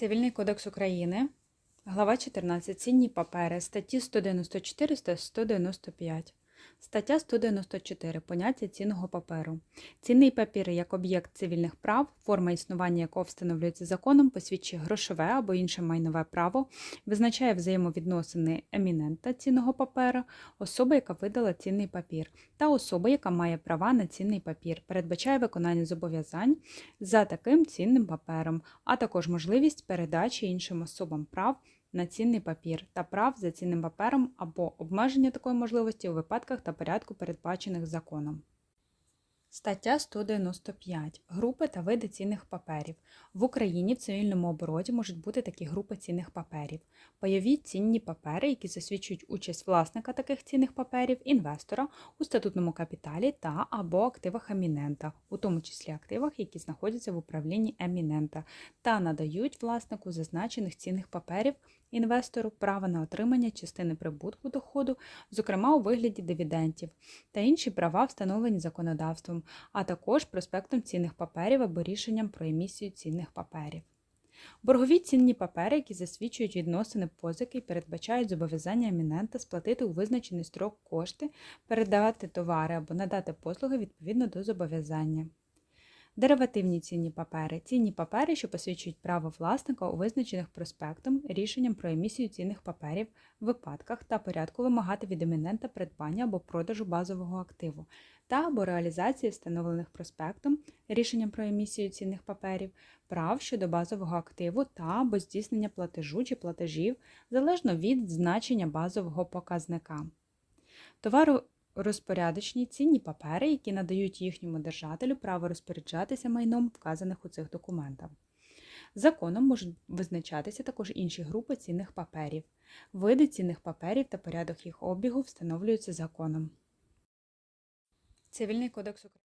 Цивільний кодекс України, глава 14. Цінні папери, статті 194 та 195. Стаття 194. Поняття цінного паперу. Цінний папір як об'єкт цивільних прав, форма існування якого встановлюється законом, посвідчує грошове або інше майнове право, визначає взаємовідносини емінента цінного паперу, особа, яка видала цінний папір, та особа, яка має права на цінний папір, передбачає виконання зобов'язань за таким цінним папером, а також можливість передачі іншим особам прав на цінний папір та прав за цінним папером або обмеження такої можливості у випадках та порядку, передбачених законом. Стаття 195. Групи та види цінних паперів. В Україні в цивільному обороті можуть бути такі групи цінних паперів. Пайові цінні папери, які засвідчують участь власника таких цінних паперів, інвестора у статутному капіталі та або активах емінента, у тому числі активах, які знаходяться в управлінні емінента, та надають власнику зазначених цінних паперів інвестору право на отримання частини прибутку доходу, зокрема у вигляді дивідендів, та інші права, встановлені законодавством, а також проспектом цінних паперів або рішенням про емісію цінних паперів. Боргові цінні папери, які засвідчують відносини позики і передбачають зобов'язання емінента сплатити у визначений строк кошти, передавати товари або надати послуги відповідно до зобов'язання. Деривативні цінні папери цінні папери, що посвідчують право власника у визначених проспектом, рішенням про емісію цінних паперів, в випадках та порядку вимагати від емінента придбання або продажу базового активу та або реалізації встановлених проспектом, рішенням про емісію цінних паперів, прав щодо базового активу та або здійснення платежу чи платежів залежно від значення базового показника. Товару розпорядочні цінні папери, які надають їхньому держателю право розпоряджатися майном, вказаних у цих документах. Законом можуть визначатися також інші групи цінних паперів. Види цінних паперів та порядок їх обігу встановлюються законом. Цивільний кодекс України.